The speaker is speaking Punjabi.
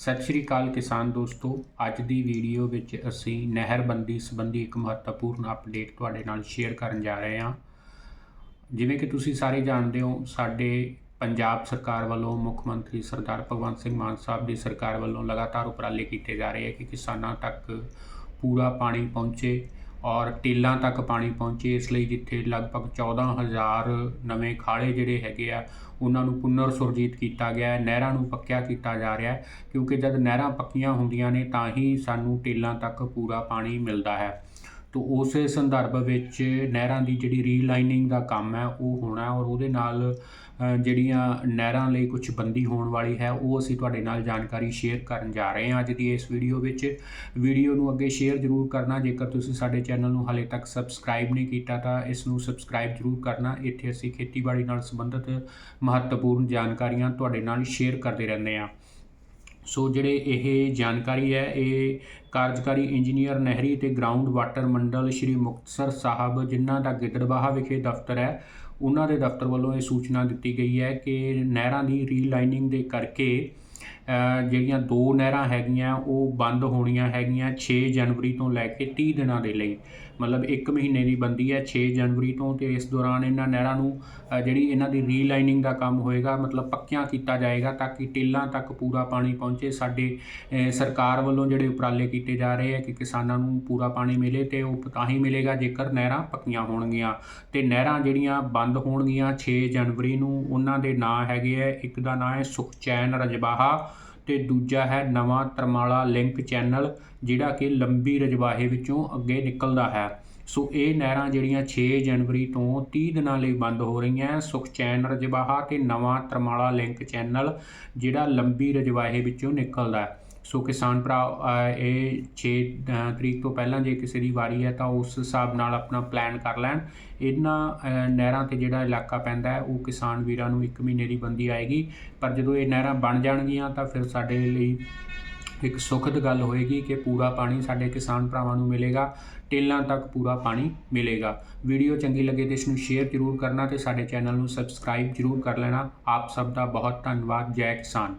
ਸਤਿ ਸ਼੍ਰੀ ਅਕਾਲ ਕਿਸਾਨ ਦੋਸਤੋ। ਅੱਜ ਦੀ ਵੀਡੀਓ ਵਿੱਚ ਅਸੀਂ ਨਹਿਰਬੰਦੀ ਸੰਬੰਧੀ ਇੱਕ ਮਹੱਤਵਪੂਰਨ ਅਪਡੇਟ ਤੁਹਾਡੇ ਨਾਲ ਸ਼ੇਅਰ ਕਰਨ ਜਾ ਰਹੇ ਹਾਂ। ਜਿਵੇਂ ਕਿ ਤੁਸੀਂ ਸਾਰੇ ਜਾਣਦੇ ਹੋ, ਸਾਡੇ ਪੰਜਾਬ ਸਰਕਾਰ ਵੱਲੋਂ ਮੁੱਖ ਮੰਤਰੀ ਸਰਦਾਰ ਭਗਵੰਤ ਸਿੰਘ ਮਾਨ ਸਾਹਿਬ ਦੀ ਸਰਕਾਰ ਵੱਲੋਂ ਲਗਾਤਾਰ ਉਪਰਾਲੇ ਕੀਤੇ ਜਾ ਰਹੇ ਹੈ ਕਿ ਕਿਸਾਨਾਂ ਤੱਕ ਪੂਰਾ ਪਾਣੀ ਪਹੁੰਚੇ। ਔਰ ਟੇਲਾਂ ਤੱਕ ਪਾਣੀ ਪਹੁੰਚੇ, ਇਸ ਲਈ ਜਿੱਥੇ ਲਗਭਗ 14000 ਨਵੇਂ ਖਾਲੇ ਜਿਹੜੇ ਹੈਗੇ ਆ, ਉਹਨਾਂ ਨੂੰ ਪੁਨਰ ਸੁਰਜੀਤ ਕੀਤਾ ਗਿਆ ਹੈ, ਨਹਿਰਾਂ ਨੂੰ ਪੱਕਿਆ ਕੀਤਾ ਜਾ ਰਿਹਾ ਹੈ, ਕਿਉਂਕਿ ਜਦ ਨਹਿਰਾਂ ਪੱਕੀਆਂ ਹੁੰਦੀਆਂ ਨੇ, ਤਾਂ ਹੀ ਸਾਨੂੰ ਟੇਲਾਂ ਤੱਕ ਪੂਰਾ ਪਾਣੀ ਮਿਲਦਾ ਹੈ। ਤੋ ਉਸੇ ਸੰਦਰਭ ਵਿੱਚ ਨਹਿਰਾਂ ਦੀ ਜਿਹੜੀ ਰੀਲਾਈਨਿੰਗ ਦਾ ਕੰਮ ਹੈ, ਉਹ ਹੋਣਾ ਔਰ ਉਹਦੇ ਨਾਲ ਜਿਹੜੀਆਂ ਨਹਿਰਾਂ ਲਈ ਕੁਝ ਬੰਦੀ ਹੋਣ ਵਾਲੀ ਹੈ, ਉਹ ਅਸੀਂ ਤੁਹਾਡੇ ਨਾਲ ਜਾਣਕਾਰੀ ਸ਼ੇਅਰ ਕਰਨ ਜਾ ਰਹੇ ਹਾਂ ਅੱਜ ਦੀ ਇਸ ਵੀਡੀਓ ਵਿੱਚ। ਵੀਡੀਓ ਨੂੰ ਅੱਗੇ ਸ਼ੇਅਰ ਜ਼ਰੂਰ ਕਰਨਾ, ਜੇਕਰ ਤੁਸੀਂ ਸਾਡੇ ਚੈਨਲ ਨੂੰ ਹਾਲੇ ਤੱਕ ਸਬਸਕ੍ਰਾਈਬ ਨਹੀਂ ਕੀਤਾ, ਤਾਂ ਇਸ ਨੂੰ ਸਬਸਕ੍ਰਾਈਬ ਜ਼ਰੂਰ ਕਰਨਾ। ਇੱਥੇ ਅਸੀਂ ਖੇਤੀਬਾੜੀ ਨਾਲ ਸੰਬੰਧਿਤ ਮਹੱਤਵਪੂਰਨ ਜਾਣਕਾਰੀਆਂ ਤੁਹਾਡੇ ਨਾਲ ਸ਼ੇਅਰ ਕਰਦੇ ਰਹਿੰਦੇ ਹਾਂ। ਸੋ ਜਿਹੜੇ ਇਹ ਜਾਣਕਾਰੀ ਹੈ, ਇਹ ਕਾਰਜਕਾਰੀ ਇੰਜੀਨੀਅਰ ਨਹਿਰੀ ਤੇ ਗਰਾਊਂਡ ਵਾਟਰ ਮੰਡਲ ਸ਼੍ਰੀ ਮੁਕਤਸਰ ਸਾਹਿਬ, ਜਿਨ੍ਹਾਂ ਦਾ ਗਿੱਦੜਬਾਹਾ ਵਿਖੇ ਦਫ਼ਤਰ ਹੈ, ਉਹਨਾਂ ਦੇ ਦਫ਼ਤਰ ਵੱਲੋਂ ਇਹ ਸੂਚਨਾ ਦਿੱਤੀ ਗਈ ਹੈ ਕਿ ਨਹਿਰਾਂ ਦੀ ਰੀਲਾਈਨਿੰਗ ਦੇ ਕਰਕੇ ਜਿਹੜੀਆਂ ਦੋ ਨਹਿਰਾਂ ਹੈਗੀਆਂ, ਉਹ ਬੰਦ ਹੋਣੀਆਂ ਹੈਗੀਆਂ 6 ਜਨਵਰੀ ਤੋਂ ਲੈ ਕੇ 30 ਦਿਨਾਂ ਦੇ ਲਈ। ਮਤਲਬ 1 ਮਹੀਨੇ ਦੀ ਬੰਦੀ ਹੈ 6 ਜਨਵਰੀ ਤੋਂ ਤੇ ਇਸ ਦੌਰਾਨ ਇਹਨਾਂ ਨਹਿਰਾਂ ਨੂੰ ਜਿਹੜੀ ਇਹਨਾਂ ਦੀ ਰੀਲਾਈਨਿੰਗ ਦਾ ਕੰਮ ਹੋਏਗਾ, ਮਤਲਬ ਪੱਕਿਆਂ ਕੀਤਾ ਜਾਏਗਾ ਤਾਂ ਕਿ ਟਿੱਲਾਂ ਤੱਕ ਪੂਰਾ ਪਾਣੀ ਪਹੁੰਚੇ। ਸਾਡੇ ਸਰਕਾਰ ਵੱਲੋਂ ਜਿਹੜੇ ਉਪਰਾਲੇ ਕੀਤੇ ਜਾ ਰਹੇ ਹੈ ਕਿ ਕਿਸਾਨਾਂ ਨੂੰ ਪੂਰਾ ਪਾਣੀ ਮਿਲੇ ਤੇ ਉਹ ਤਾਂ ਹੀ ਮਿਲੇਗਾ ਜੇਕਰ ਨਹਿਰਾਂ ਪੱਕੀਆਂ ਹੋਣਗੀਆਂ। ਤੇ ਨਹਿਰਾਂ ਜਿਹੜੀਆਂ ਬੰਦ ਹੋਣਗੀਆਂ 6 ਜਨਵਰੀ ਨੂੰ, ਉਹਨਾਂ ਦੇ ਨਾਂ ਹੈਗੇ ਹੈ, ਇੱਕ ਦਾ ਨਾਂ ਹੈ ਸੁਖਚੈਨ ਰਜਬਾਹਾ ਤੇ ਦੂਜਾ ਹੈ ਨਵਾਂ ਤਰਮਾਲਾ ਲਿੰਕ ਚੈਨਲ, ਜਿਹੜਾ ਕਿ ਲੰਬੀ ਰਜਵਾਹੇ ਵਿੱਚੋਂ ਅੱਗੇ ਨਿਕਲਦਾ ਹੈ। ਸੋ ਇਹ ਨਹਿਰਾਂ ਜਿਹੜੀਆਂ 6 ਜਨਵਰੀ ਤੋਂ 30 ਦਿਨਾਂ ਲਈ ਬੰਦ ਹੋ ਰਹੀਆਂ ਸੁਖਚੈਨ ਰਜਵਾਹਾ ਤੇ ਨਵਾਂ ਤਰਮਾਲਾ ਲਿੰਕ ਚੈਨਲ, ਜਿਹੜਾ ਲੰਬੀ ਰਜਵਾਹੇ ਵਿੱਚੋਂ ਨਿਕਲਦਾ ਹੈ। ਸੋ ਕਿਸਾਨ ਭਰਾ ਇਹ 6 ਤਰੀਕ ਤੋਂ ਪਹਿਲਾਂ ਜੇ ਕਿਸੇ ਦੀ ਵਾਰੀ ਹੈ ਤਾਂ ਉਸ ਹਿਸਾਬ ਨਾਲ ਆਪਣਾ ਪਲਾਨ ਕਰ ਲੈਣ। ਇਹਨਾਂ ਨਹਿਰਾਂ ਤੇ ਜਿਹੜਾ ਇਲਾਕਾ ਪੈਂਦਾ ਹੈ, ਉਹ ਕਿਸਾਨ ਵੀਰਾਂ ਨੂੰ 1 ਮਹੀਨੇ ਦੀ ਬੰਦੀ ਆਏਗੀ। ਪਰ ਜਦੋਂ ਇਹ ਨਹਿਰਾਂ ਬਣ ਜਾਣਗੀਆਂ ਤਾਂ ਫਿਰ ਸਾਡੇ ਲਈ ਇੱਕ ਸੁਖਦ ਗੱਲ ਹੋਏਗੀ ਕਿ ਪੂਰਾ ਪਾਣੀ ਸਾਡੇ ਕਿਸਾਨ ਭਰਾਵਾਂ ਨੂੰ ਮਿਲੇਗਾ, ਟੇਲਾਂ ਤੱਕ ਪੂਰਾ ਪਾਣੀ ਮਿਲੇਗਾ। ਵੀਡੀਓ ਚੰਗੀ ਲੱਗੇ ਤੇ ਇਸ ਨੂੰ ਸ਼ੇਅਰ ਜ਼ਰੂਰ ਕਰਨਾ ਤੇ ਸਾਡੇ ਚੈਨਲ ਨੂੰ ਸਬਸਕ੍ਰਾਈਬ ਜ਼ਰੂਰ ਕਰ ਲੈਣਾ। ਆਪ ਸਭ ਦਾ ਬਹੁਤ ਧੰਨਵਾਦ। ਜੈ ਕਿਸਾਨ।